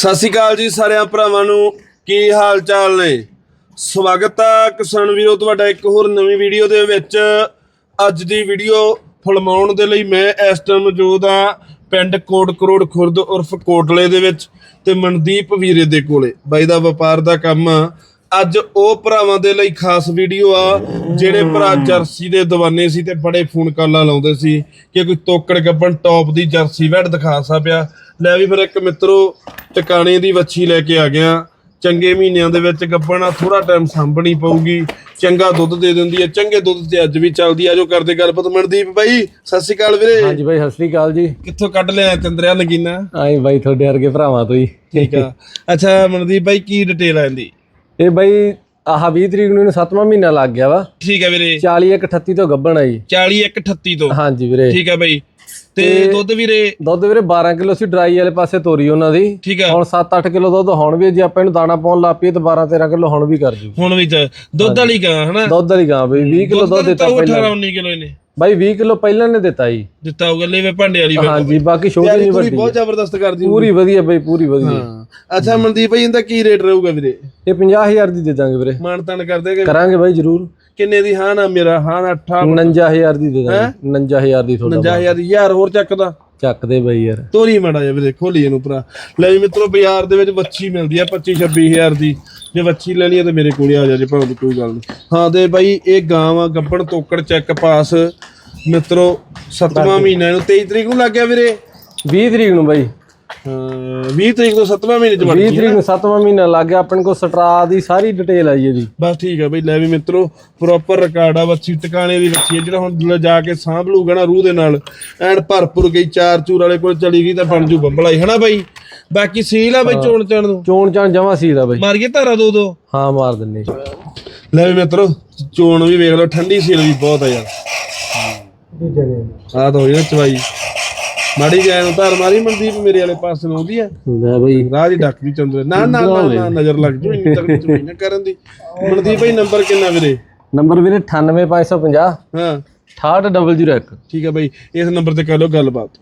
ਸਤਿ ਸ਼੍ਰੀ ਅਕਾਲ ਜੀ ਸਾਰਿਆਂ ਭਰਾਵਾਂ ਨੂੰ। ਕੀ ਹਾਲ ਚਾਲ ਨੇ? ਸਵਾਗਤ ਹੈ ਕਿਸਾਨ ਵੀਰੋ, ਤੁਹਾਡਾ ਇੱਕ ਹੋਰ ਨਵੀਂ ਵੀਡੀਓ ਦੇ ਵਿੱਚ। ਅੱਜ ਦੀ ਵੀਡੀਓ ਫਿਲਮਾਉਣ ਦੇ ਲਈ ਮੈਂ ਇਸ ਟਾਈਮ ਮੌਜੂਦ ਆ ਪਿੰਡ ਕੋਟ ਕਰੋੜ ਖੁਰਦ ਉਰਫ ਕੋਟਲੇ ਦੇ ਵਿੱਚ ਤੇ ਮਨਦੀਪ ਵੀਰੇ ਦੇ ਕੋਲੇ। ਬਾਈ ਦਾ ਵਪਾਰ ਦਾ ਕੰਮ ਅੱਜ ਉਹ ਭਰਾਵਾਂ ਦੇ ਲਈ ਖਾਸ ਵੀਡੀਓ ਆ ਜਿਹੜੇ ਭਰਾ ਜਰਸੀ ਦੇ ਦੀਵਾਨੇ ਸੀ ਤੇ ਬੜੇ ਫੋਨ ਕਾਲਾਂ ਲਾਉਂਦੇ ਸੀ ਕਿ ਕੋਈ ਤੋਕੜ ਗੱਬਣ ਟੌਪ ਦੀ ਜਰਸੀ ਵੈਟ ਦਿਖਾ ਸਾ ਪਿਆ। ਲੈ ਵੀ ਫਿਰ ਇੱਕ ਮਿੱਤਰੋ ਟਿਕਾਣੇ ਦੀ ਵੱਛੀ ਲੈ ਕੇ ਆ ਗਿਆ। ਚੰਗੇ ਮਹੀਨਿਆਂ ਦੇ ਵਿੱਚ ਗੱਬਣਾ ਥੋੜਾ ਟਾਈਮ ਸਾਂਭਣੀ ਪਊਗੀ। ਚੰਗਾ ਦੁੱਧ ਦੇ ਦਿੰਦੀ ਹੈ ਚੰਗੇ ਦੁੱਧ ਤੇ ਅੱਜ ਵੀ ਚੱਲਦੀ ਆ। ਜੋ ਕਰਦੇ ਗੱਲਬਾਤ। ਮਨਦੀਪ ਬਾਈ ਸਤਿ ਸ਼੍ਰੀ ਅਕਾਲ ਵੀਰੇ। ਹਾਂਜੀ ਬਾਈ ਸਤਿ ਸ੍ਰੀ ਅਕਾਲ ਜੀ। ਕਿੱਥੋਂ ਕੱਢ ਲਿਆ ਚੰਦਰਿਆ ਨਗੀਨਾ? ਆਏ ਬਾਈ ਤੁਹਾਡੇ ਵਰਗੇ ਭਰਾਵਾਂ ਤੋਂ ਹੀ। ਠੀਕ ਆ। ਅੱਛਾ ਮਨਦੀਪ ਬਾਈ ਕੀ ਡਿਟੇਲ ਆ ਇਹਦੀ? ਇਹ ਬਾਈ ਆਹ 20 ਤਰੀਕ ਨੂੰ ਇਹਨੂੰ 7ਵਾਂ ਮਹੀਨਾ ਲੱਗ ਗਿਆ ਵਾ। ਠੀਕ ਹੈ ਵੀਰੇ। 40 ਇੱਕ 38 ਤੋਂ ਗੱਭਣ ਆ ਜੀ। 40 1 38 ਤੋਂ। ਹਾਂਜੀ ਵੀਰੇ। ਠੀਕ ਹੈ ਬਾਈ। ਤੇ ਦੁੱਧ ਵੀਰੇ? ਦੁੱਧ ਵੀਰੇ 12 ਕਿਲੋ ਸੀ ਡਰਾਈ ਵਾਲੇ ਪਾਸੇ ਤੋਰੀ ਉਹਨਾਂ ਦੀ। ਠੀਕ ਹੈ। ਹੁਣ 7-8 ਕਿਲੋ ਦੁੱਧ ਹੁਣ ਵੀ ਜੇ ਆਪਾਂ ਇਹਨੂੰ ਦਾਣਾ ਪਾਉਣ ਲੱਗ ਪਈਏ ਤਾਂ 12-13 ਕਿਲੋ ਹੁਣ ਵੀ ਕਰ ਜੂ। ਹੁਣ ਵੀ ਦੁੱਧ ਵਾਲੀ ਗਾਂ ਹਨਾ? ਦੁੱਧ ਵਾਲੀ ਗਾਂ ਬਈ 20 ਕਿਲੋ ਦੁੱਧ ਦਿੱਤਾ ਪਹਿਲਾਂ। 18 19 ਕਿਲੋ ਇਹਨੇ। ਬਾਈ 20 ਕਿਲੋ ਪਹਿਲਾਂ ਨੇ ਦਿੱਤਾ ਜੀ। ਦਿੱਤਾ ਹੋਊਗਾ ਲੈਵੇ ਭਾਂਡੇ ਵਾਲੀ ਹਾਂਜੀ ਬਾਕੀ ਛੋਟੀ ਨਹੀਂ ਪੂਰੀ ਵੱਡੀ ਬਹੁਤ ਜ਼ਬਰਦਸਤ ਕਰਦੀ। ਪੂਰੀ ਵਧੀਆ ਬਈ ਪੂਰੀ ਵਧੀਆ। ਹਾਂ। ਅੱਛਾ ਮਨਦੀਪ ਭਾਈ ਇਹਦਾ ਕੀ ਰੇਟ ਰਹੂਗਾ ਵੀਰੇ? ਇਹ 50000 ਦੀ ਦੇ ਦਾਂਗੇ ਵੀਰੇ। ਮਾਨ ਤਾਨ ਕਰ ਦੇਗੇ। ਕਰਾਂਗੇ ਬਾਈ ਜ਼ਰੂਰ। ਕਿੰਨੇ ਦੀ? ਹਾਂ ਨਾ ਮੇਰਾ ਹਾਂ ਨਾ 8 49000 ਦੀ ਦੇ ਦਾਂਗੇ। 49000 ਦੀ ਤੁਹਾਡਾ 50000 ਯਾਰ ਹੋਰ ਚੱਕਦਾ ਚੱਕਦੇ ਬਾਈ ਯਾਰ। ਤੋਰੀ ਮੜਾ ਜਾ ਵੀਰੇ ਖੋਲੀ ਇਹਨੂੰ ਭਰਾ। ਲੈ ਵੀ ਮਿੱਤਰੋ ਬਾਜ਼ਾਰ ਦੇ ਵਿੱਚ ਵੱਛੀ ਮਿਲਦੀ ਆ 25 26000 ਦੀ। ਜੇ ਵੱਛੀ ਲੈਣੀ ਆ ਤੇ ਮੇਰੇ ਕੋਲੇ ਆ ਜਾ ਜੇ ਭਾਵੇਂ ਕੋਈ ਗੱਲ ਨਹੀਂ। ਹਾਂ ਤੇ ਬਾਈ ਇਹ ਗਾਂ ਆ ਗੱਬਣ ਤੋਕੜ ਚੈੱਕ ਪਾਸ ਮਿੱਤਰੋ 7ਵਾਂ ਮਹੀਨਾ ਇਹਨੂੰ 23 ਤਰੀਕ ਨੂੰ ਲੱਗ ਗਿਆ ਵੀਰੇ। 20 ਤਰੀਕ ਨੂੰ ਬਾਈ। ਹਾਂ 20 ਤਰੀਕ ਤੋਂ 7ਵਾਂ ਮਹੀਨੇ ਚ ਵੜ 20 ਗਈ ਤਰੀਕ ਨੂੰ। 7ਵਾਂ ਮਹੀਨਾ ਲੱਗ ਗਿਆ ਆਪਣੇ ਕੋਲ ਸਟਰਾ ਦੀ ਸਾਰੀ ਡਿਟੇਲ ਆਈ ਇਹਦੀ ਬਸ ਠੀਕ ਆ ਬਈ ਲੈ ਵੀ ਮਿੱਤਰੋ ਪ੍ਰੋਪਰ ਰਿਕਾਰਡ ਆ ਵੱਛੀ ਟਿਕਾਣੇ ਦੀ ਆ ਜਿਹੜਾ ਹੁਣ ਲਿਜਾ ਕੇ ਸਾਂਭ ਲੂਗਾ ਨਾ ਰੂਹ ਦੇ ਨਾਲ ਐਨ ਭਰਪੁਰ ਗਈ ਚਾਰ ਚੂਰ ਵਾਲੇ ਕੋਲ ਚਲੀ ਗਈ ਤਾਂ ਬਣ ਜੂ ਬੰਬਲਾਈ ਹਨਾ ਬਾਈ? ਬਾਕੀ ਸੀਲ ਆ ਬਈ ਚੋਣ ਚਣ ਨੂੰ? ਚੋਣ ਚਾਣ ਜਮਾ ਸੀ ਦਾ ਬਾਈ। ਮਾਰੀਏ ਧਾਰਾ ਦੋ ਦੋ? ਹਾਂ ਮਾਰ ਦਿੰਨੇ। ਲੈ ਵੀ ਮਿੱਤਰੋ ਚੋਣ ਵੀ ਵੇਖ ਲਓ ਠੰਡੀ ਸੀਲ ਵੀ ਬਹੁਤ ਆ ਯਾਰ। ਆਹ ਤਾਂ ਹੋਈ ਨਾ ਚਵਾਈ। ਮਾੜੀ ਜੈ ਨੂੰ ਧਾਰ ਮਾਰੀ ਮਨਦੀਪ ਮੇਰੇ ਵਾਲੇ ਪਾਸੇ ਨੂੰ ਆਉਂਦੀ ਆ। ਲੈ ਬਾਈ। ਰਾਜ ਡੱਕ ਦੀ ਚੰਦਰ ਨਾ ਨਾ ਨਾ ਨਾ ਨਜ਼ਰ ਲੱਗ ਜੂ ਇੰਨੀ ਤੱਕ ਚਵਾਈ ਨਾ ਕਰਨ ਦੀ। ਮਨਦੀਪ ਭਾਈ ਨੰਬਰ ਕਿੰਨਾ ਵੀਰੇ? ਨੰਬਰ ਵੀਰੇ 98550 ਹਾਂ। 68001 ਠੀਕ ਹੈ ਬਾਈ ਇਸ ਨੰਬਰ ਤੇ ਕਰ ਲਓ ਗੱਲਬਾਤ।